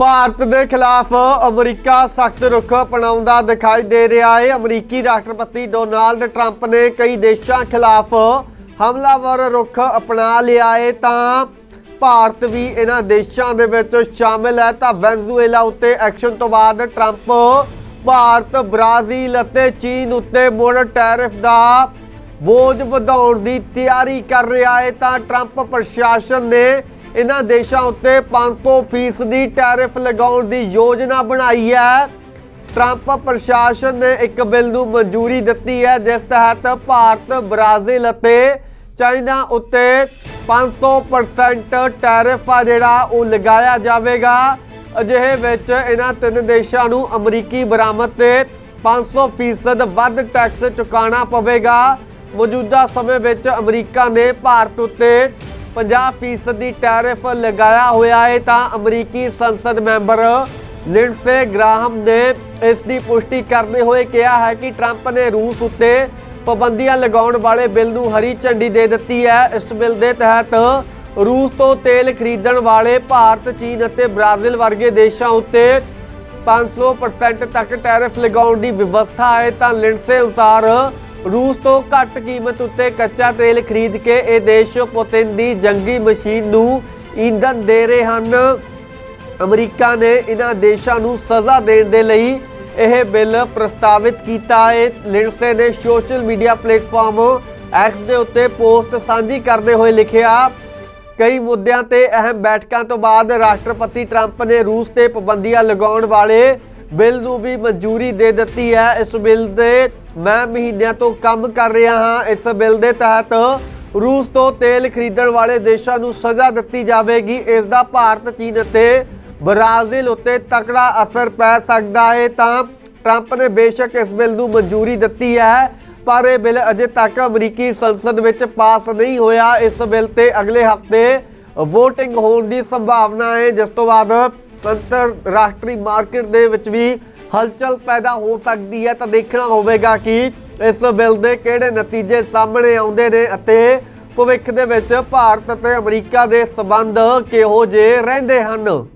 ਭਾਰਤ ਦੇ ਖਿਲਾਫ ਅਮਰੀਕਾ ਸਖਤ ਰੁਖ ਅਪਣਾਉਂਦਾ ਦਿਖਾਈ ਦੇ ਰਿਹਾ ਹੈ। ਅਮਰੀਕੀ ਰਾਸ਼ਟਰਪਤੀ ਡੋਨਾਲਡ ਟਰੰਪ ਨੇ ਕਈ ਦੇਸ਼ਾਂ ਖਿਲਾਫ ਹਮਲਾਵਰ ਰੁਖ ਅਪਣਾ ਲਿਆ ਹੈ ਤਾਂ ਭਾਰਤ ਵੀ ਇਹਨਾਂ ਦੇਸ਼ਾਂ ਦੇ ਵਿੱਚ ਸ਼ਾਮਿਲ ਹੈ। ਤਾਂ ਵੈਨਜ਼ੂਏਲਾ ਉੱਤੇ ਐਕਸ਼ਨ ਤੋਂ ਬਾਅਦ ਟਰੰਪ ਭਾਰਤ, ਬ੍ਰਾਜ਼ੀਲ ਅਤੇ ਚੀਨ ਉੱਤੇ ਮੁੜ ਟੈਰਿਫ ਦਾ ਬੋਝ ਵਧਾਉਣ ਦੀ ਤਿਆਰੀ ਕਰ ਰਿਹਾ ਹੈ। ਤਾਂ ਟਰੰਪ ਪ੍ਰਸ਼ਾਸਨ ਨੇ ਇਹਨਾਂ ਦੇਸ਼ਾਂ ਉੱਤੇ 500% ਦੀ ਟੈਰਿਫ ਲਗਾਉਣ ਦੀ ਯੋਜਨਾ ਬਣਾਈ ਹੈ। ਟਰੰਪ ਪ੍ਰਸ਼ਾਸਨ ਨੇ ਇੱਕ ਬਿੱਲ ਨੂੰ ਮਨਜ਼ੂਰੀ ਦਿੱਤੀ ਹੈ, ਜਿਸ ਤਹਿਤ ਭਾਰਤ, ਬ੍ਰਾਜ਼ੀਲ ਅਤੇ ਚਾਈਨਾ ਉੱਤੇ 500% ਟੈਰਿਫ ਆ ਜਿਹੜਾ ਉਹ ਲਗਾਇਆ ਜਾਵੇਗਾ। ਅਜਿਹੇ ਵਿੱਚ ਇਹਨਾਂ ਤਿੰਨ ਦੇਸ਼ਾਂ ਨੂੰ ਅਮਰੀਕੀ ਬਰਾਮਦ ਤੇ 500% ਵੱਧ ਟੈਕਸ ਚੁਕਾਉਣਾ ਪਵੇਗਾ। ਮੌਜੂਦਾ ਸਮੇਂ ਵਿੱਚ ਅਮਰੀਕਾ ਨੇ ਭਾਰਤ ਉੱਤੇ 50% ਦੀ ਟੈਰਿਫ ਲਗਾਇਆ ਹੋਇਆ ਹੈ ਤਾਂ ਅਮਰੀਕੀ ਸੰਸਦ ਮੈਂਬਰ ਲਿੰਡਸੇ ਗ੍ਰਾਹਮ ਨੇ ਇਸ ਦੀ ਪੁਸ਼ਟੀ ਕਰਦੇ ਹੋਏ ਕਿਹਾ ਹੈ ਕਿ ਟਰੰਪ ਨੇ ਰੂਸ ਉੱਤੇ ਪਾਬੰਦੀਆਂ ਲਗਾਉਣ ਵਾਲੇ ਬਿੱਲ ਨੂੰ ਹਰੀ ਝੰਡੀ ਦੇ ਦਿੱਤੀ ਹੈ। ਇਸ ਬਿੱਲ ਦੇ ਤਹਿਤ ਰੂਸ ਤੋਂ ਤੇਲ ਖਰੀਦਣ ਵਾਲੇ ਭਾਰਤ, ਚੀਨ ਅਤੇ ਬ੍ਰਾਜ਼ੀਲ ਵਰਗੇ ਦੇਸ਼ਾਂ ਉੱਤੇ 500% ਤੱਕ ਟੈਰਿਫ ਲਗਾਉਣ ਦੀ ਵਿਵਸਥਾ ਹੈ ਤਾਂ ਲਿੰਡਸੇ ਅਨੁਸਾਰ ਰੂਸ ਤੋਂ ਘੱਟ ਕੀਮਤ ਉੱਤੇ ਕੱਚਾ ਤੇਲ ਖਰੀਦ ਕੇ ਇਹ ਦੇਸ਼ ਪੁਤਿਨ ਦੀ ਜੰਗੀ ਮਸ਼ੀਨ ਨੂੰ ਈਂਧਨ ਦੇ ਰਹੇ ਹਨ। ਅਮਰੀਕਾ ਨੇ ਇਹਨਾਂ ਦੇਸ਼ਾਂ ਨੂੰ ਸਜ਼ਾ ਦੇਣ ਦੇ ਲਈ ਇਹ ਬਿੱਲ ਪ੍ਰਸਤਾਵਿਤ ਕੀਤਾ ਹੈ। ਲਿੰਡਸੇ ਨੇ ਸੋਸ਼ਲ ਮੀਡੀਆ ਪਲੇਟਫਾਰਮ ਐਕਸ ਦੇ ਉੱਤੇ ਪੋਸਟ ਸਾਂਝੀ ਕਰਦੇ ਹੋਏ ਲਿਖਿਆ, ਕਈ ਮੁੱਦਿਆਂ ਤੇ ਅਹਿਮ ਬੈਠਕਾਂ ਤੋਂ ਬਾਅਦ ਰਾਸ਼ਟਰਪਤੀ ਟਰੰਪ ਨੇ ਰੂਸ ਤੇ ਪਾਬੰਦੀਆਂ ਲਗਾਉਣ ਵਾਲੇ ਬਿੱਲ ਨੂੰ ਵੀ ਮਨਜ਼ੂਰੀ ਦੇ ਦਿੱਤੀ ਹੈ। ਇਸ ਬਿੱਲ ਦੇ ਮੈਂ ਮਹੀਨਿਆਂ ਤੋਂ ਕੰਮ ਕਰ ਰਿਹਾ ਹਾਂ। ਇਸ ਬਿੱਲ ਦੇ ਤਹਿਤ ਰੂਸ ਤੋਂ ਤੇਲ ਖਰੀਦਣ ਵਾਲੇ ਦੇਸ਼ਾਂ ਨੂੰ ਸਜ਼ਾ ਦਿੱਤੀ ਜਾਵੇਗੀ। ਇਸ ਦਾ ਭਾਰਤ, ਚੀਨ ਅਤੇ ਬ੍ਰਾਜ਼ੀਲ ਉੱਤੇ ਤਕੜਾ ਅਸਰ ਪੈ ਸਕਦਾ ਹੈ ਤਾਂ ਟਰੰਪ ਨੇ ਬੇਸ਼ੱਕ ਇਸ ਬਿੱਲ ਨੂੰ ਮਨਜ਼ੂਰੀ ਦਿੱਤੀ ਹੈ, ਪਰ ਇਹ ਬਿੱਲ ਅਜੇ ਤੱਕ ਅਮਰੀਕੀ ਸੰਸਦ ਵਿੱਚ ਪਾਸ ਨਹੀਂ ਹੋਇਆ। ਇਸ ਬਿੱਲ ਤੇ ਅਗਲੇ ਹਫ਼ਤੇ VOTING ਹੋਣ ਦੀ ਸੰਭਾਵਨਾ ਹੈ ਜਿਸ ਤੋਂ ਬਾਅਦ ਅੰਤਰ ਰਾਸ਼ਟਰੀ ਮਾਰਕੀਟ ਦੇ ਵਿੱਚ ਵੀ ਹਲਚਲ ਪੈਦਾ ਹੋ ਸਕਦੀ ਹੈ। ਤਾਂ ਦੇਖਣਾ ਹੋਵੇਗਾ ਕਿ ਇਸ ਬਿੱਲ ਦੇ ਕਿਹੜੇ ਨਤੀਜੇ ਸਾਹਮਣੇ ਆਉਂਦੇ ਨੇ ਅਤੇ ਭਵਿੱਖ ਦੇ ਵਿੱਚ ਭਾਰਤ ਅਤੇ ਅਮਰੀਕਾ ਦੇ ਸਬੰਧ ਕਿਹੋ ਜਿਹੇ ਰਹਿੰਦੇ ਹਨ।